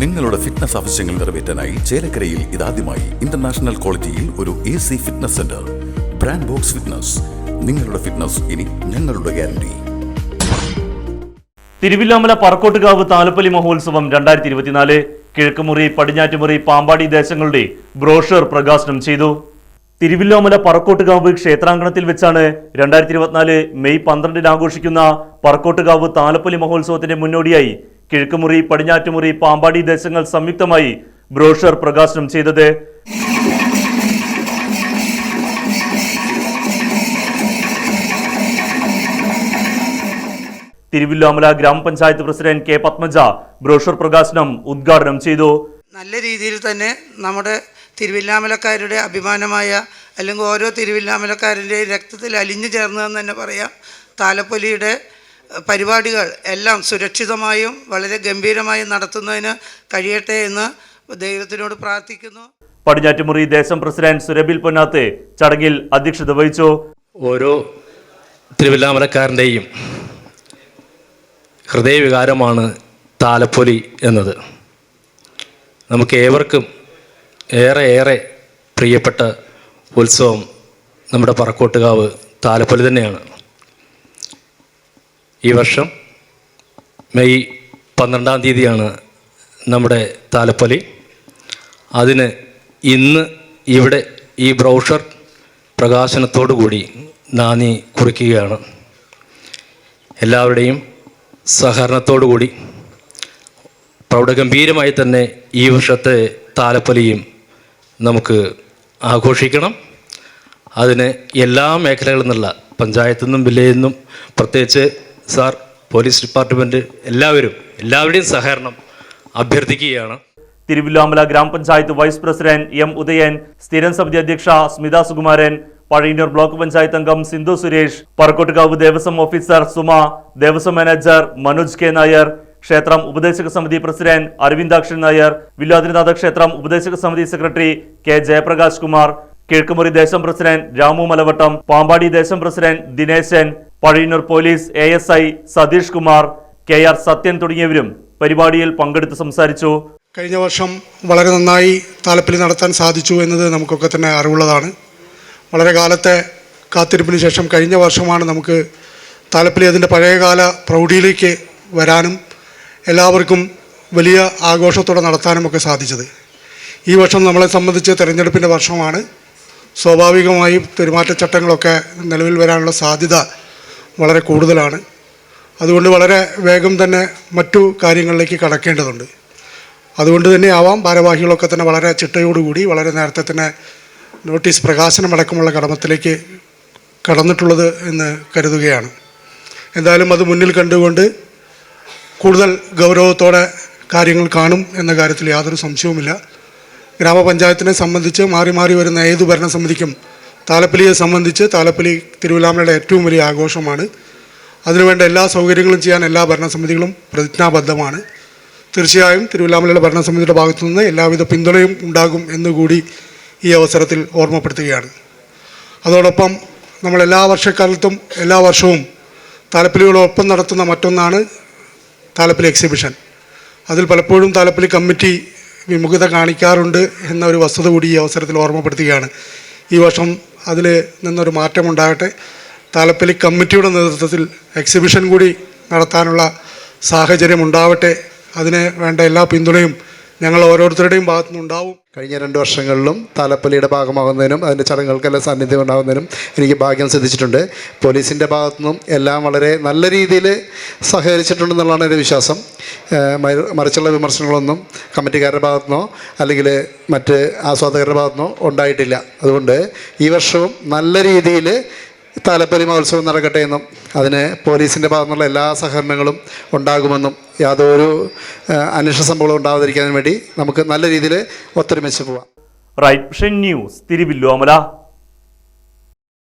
നിങ്ങളുടെ ഫിറ്റ്നസ് ആവശ്യങ്ങൾ നിറവേറ്റാനായി ചേലക്കരയിൽ ഇതാദ്യമായി ഇന്റർനാഷണൽ ക്വാളിറ്റിയിൽ ഒരു A C fitness centre brand Box Fitness നിങ്ങളുടെ ഫിറ്റ്നസ് ഇനി ഞങ്ങളുടെ ഗ്യാരണ്ടി തിരുവില്ലാമല പറക്കോട്ടുകാവ് താലപ്പലി മഹോത്സവം രണ്ടായിരത്തി ഇരുപത്തിനാല് കിഴക്കുമുറി പടിഞ്ഞാറ്റുമുറി പാമ്പാടി ദേശങ്ങളുടെ ബ്രോഷർ പ്രകാശനം ചെയ്തു. തിരുവില്ലാമല പറക്കോട്ടുകാവ് ക്ഷേത്രാങ്കണത്തിൽ വെച്ചാണ് രണ്ടായിരത്തി ഇരുപത്തിനാല് മെയ് പന്ത്രണ്ടിന് ആഘോഷിക്കുന്ന പറക്കോട്ടുകാവ് താലപ്പൊലി മഹോത്സവത്തിന്റെ മുന്നോടിയായി കിഴക്കുമുറി പടിഞ്ഞാറ്റുമുറി പാമ്പാടി ദേശങ്ങൾ സംയുക്തമായി ബ്രോഷർ പ്രകാശനം ചെയ്തത്. തിരുവില്ലാമല ഗ്രാമപഞ്ചായത്ത് പ്രസിഡന്റ് കെ പത്മജ ബ്രോഷർ പ്രകാശനം ഉദ്ഘാടനം ചെയ്തു. നല്ല രീതിയിൽ തന്നെ നമ്മുടെ തിരുവില്ലാമലക്കാരുടെ അഭിമാനമായ അല്ലെങ്കിൽ ഓരോ തിരുവില്ലാമലക്കാരന്റെയും രക്തത്തിൽ അലിഞ്ഞു ചേർന്നതെന്ന് തന്നെ പറയാം. താലപ്പൊലിയുടെ പരിപാടികൾ എല്ലാം സുരക്ഷിതമായും വളരെ ഗംഭീരമായും നടത്തുന്നതിന് കഴിയട്ടെ എന്ന് ദൈവത്തിനോട് പ്രാർത്ഥിക്കുന്നു. പടിഞ്ഞാറ്റുമുറി ദേശം പ്രസിഡന്റ് സുരബിൽ പൊന്നാത്ത് ചടങ്ങിൽ അധ്യക്ഷത വഹിച്ചു. ഓരോ തിരുവല്ലാമലക്കാരന്റെയും ഹൃദയവികാരമാണ് താലപ്പൊലി എന്നത്. നമുക്ക് ഏവർക്കും ഏറെ ഏറെ പ്രിയപ്പെട്ട ഉത്സവം നമ്മുടെ പറക്കോട്ടുകാവ് താലപ്പൊലി തന്നെയാണ്. ഈ വർഷം മെയ് പന്ത്രണ്ടാം തീയതിയാണ് നമ്മുടെ താലപ്പൊലി. അതിന് ഇന്ന് ഇവിടെ ഈ ബ്രൗഷർ പ്രകാശനത്തോടു കൂടി നാന്ദി കുറിക്കുകയാണ്. എല്ലാവരുടെയും സഹകരണത്തോടു കൂടി പ്രൗഢഗംഭീരമായി തന്നെ ഈ വർഷത്തെ താലപ്പൊലിയും നമുക്ക് ആഘോഷിക്കണം. അതിന് എല്ലാ മേഖലകളിൽ നിന്നുള്ള പഞ്ചായത്തു നിന്നും വില്ലേജിൽ നിന്നും പ്രത്യേകിച്ച് സാർ പോലീസ് ഡിപ്പാർട്ട്മെന്റ് എല്ലാവരും എല്ലാവരുടെയും സഹകരണം അഭ്യർത്ഥിക്കുകയാണ്. തിരുവില്ലാമല ഗ്രാമപഞ്ചായത്ത് വൈസ് പ്രസിഡന്റ് എം ഉദയൻ സ്ഥിരം സമിതി അധ്യക്ഷ സ്മിത സുകുമാരൻ പഴയന്നൂർ ബ്ലോക്ക് പഞ്ചായത്ത് അംഗം Sindhu Suresh Parakkottukavu Devaswom officer Suma Devaswom manager Manoj K Nair ക്ഷേത്രം ഉപദേശക സമിതി പ്രസിഡന്റ് അരവിന്ദാക്ഷൻ നായർ വില്ലാതിനാഥ ക്ഷേത്രം ഉപദേശക സമിതി സെക്രട്ടറി കെ ജയപ്രകാശ് കുമാർ കിഴക്കുമുറി ദേശം പ്രസിഡന്റ് രാമു മലവട്ടം പാമ്പാടി ദേശം president Dineshan Pazhayannur police A S I Satheesh Kumar K R Sathyan തുടങ്ങിയവരും പരിപാടിയിൽ പങ്കെടുത്ത് സംസാരിച്ചു. കഴിഞ്ഞ വർഷം വളരെ നന്നായി താലപ്പൊലി നടത്താൻ സാധിച്ചു എന്നത് നമുക്കൊക്കെ തന്നെ അറിവുള്ളതാണ്. വളരെ കാലത്തെ കാത്തിരിപ്പിന് ശേഷം കഴിഞ്ഞ വർഷമാണ് നമുക്ക് താലപ്പിലി അതിന്റെ പഴയകാല പ്രൗഢിയിലേക്ക് വരാനും എല്ലാവർക്കും വലിയ ആഘോഷത്തോടെ നടത്താനും ഒക്കെ സാധിച്ചത്. ഈ വർഷം നമ്മളെ സംബന്ധിച്ച് തെരഞ്ഞെടുപ്പിന്റെ വർഷമാണ്. സ്വാഭാവികമായും പെരുമാറ്റച്ചട്ടങ്ങളൊക്കെ നിലവിൽ വരാനുള്ള സാധ്യത വളരെ കൂടുതലാണ്. അതുകൊണ്ട് വളരെ വേഗം തന്നെ മറ്റു കാര്യങ്ങളിലേക്ക് കടക്കേണ്ടതുണ്ട്. അതുകൊണ്ട് തന്നെ ആവാം. ഭാരവാഹികളൊക്കെ തന്നെ വളരെ ചിട്ടയോടുകൂടി വളരെ നേരത്തെ തന്നെ നോട്ടീസ് പ്രകാശനമടക്കമുള്ള കടമത്തിലേക്ക് കടന്നിട്ടുള്ളത് എന്ന് കരുതുകയാണ്. എന്തായാലും അത് മുന്നിൽ കണ്ടുകൊണ്ട് കൂടുതൽ ഗൗരവത്തോടെ കാര്യങ്ങൾ കാണും എന്ന കാര്യത്തിൽ യാതൊരു സംശയവുമില്ല. ഗ്രാമപഞ്ചായത്തിനെ സംബന്ധിച്ച് മാറി മാറി വരുന്ന ഏത് ഭരണസമിതിക്കും താലപ്പൊലിയെ സംബന്ധിച്ച് താലപ്പലി തിരുവിലാമലയുടെ ഏറ്റവും വലിയ ആഘോഷമാണ്. അതിനുവേണ്ട എല്ലാ സൗകര്യങ്ങളും ചെയ്യാൻ എല്ലാ ഭരണസമിതികളും പ്രതിജ്ഞാബദ്ധമാണ്. തീർച്ചയായും തിരുവിലാമലയുടെ ഭരണസമിതിയുടെ ഭാഗത്തു നിന്ന് എല്ലാവിധ പിന്തുണയും ഉണ്ടാകും എന്നുകൂടി ഈ അവസരത്തിൽ ഓർമ്മപ്പെടുത്തുകയാണ്. അതോടൊപ്പം നമ്മൾ എല്ലാ വർഷക്കാലത്തും എല്ലാ വർഷവും താലപ്പലികളോടൊപ്പം നടത്തുന്ന മറ്റൊന്നാണ് താലപ്പലി എക്സിബിഷൻ. അതിൽ പലപ്പോഴും താലപ്പലി കമ്മിറ്റി വിമുഖത കാണിക്കാറുണ്ട് എന്ന ഒരു വസ്തുത കൂടി ഈ അവസരത്തിൽ ഓർമ്മപ്പെടുത്തുകയാണ്. ഈ വർഷം അതിൽ നിന്നൊരു മാറ്റമുണ്ടാകട്ടെ. താലപ്പലി കമ്മിറ്റിയുടെ നേതൃത്വത്തിൽ എക്സിബിഷൻ കൂടി നടത്താനുള്ള സാഹചര്യം ഉണ്ടാവട്ടെ അതിന് വേണ്ട എല്ലാ പിന്തുണയും ഞങ്ങൾ ഓരോരുത്തരുടെയും ഭാഗത്തുനിന്നുണ്ടാവും. കഴിഞ്ഞ രണ്ട് വർഷങ്ങളിലും താലപ്പള്ളിയുടെ ഭാഗമാകുന്നതിനും അതിന്റെ ചടങ്ങുകൾക്കെല്ലാം സാന്നിധ്യം ഉണ്ടാകുന്നതിനും എനിക്ക് ഭാഗ്യം സിദ്ധിച്ചിട്ടുണ്ട്. പോലീസിന്റെ ഭാഗത്തുനിന്നും എല്ലാം വളരെ നല്ല രീതിയിൽ സഹകരിച്ചിട്ടുണ്ടെന്നുള്ളതാണ് എന്റെ വിശ്വാസം. മറിച്ചുള്ള വിമർശനങ്ങളൊന്നും കമ്മിറ്റിക്കാരുടെ ഭാഗത്തുനിന്നോ അല്ലെങ്കിൽ മറ്റ് ആസ്വാദകരുടെ ഭാഗത്തുനിന്നോ ഉണ്ടായിട്ടില്ല. അതുകൊണ്ട് ഈ വർഷവും നല്ല രീതിയിൽ താലപ്പൊലി മഹോത്സവം നടക്കട്ടെ എന്നും അതിന് പോലീസിന്റെ ഭാഗത്തുനിന്നുള്ള എല്ലാ സഹകരണങ്ങളും ഉണ്ടാകുമെന്നും യാതൊരു അന്വേഷണ സംഭവങ്ങളും ഉണ്ടാകാതിരിക്കാൻ വേണ്ടി നമുക്ക് നല്ല രീതിയിൽ ഒത്തൊരുമിച്ച് പോവാം. Right news Thiruvilwamala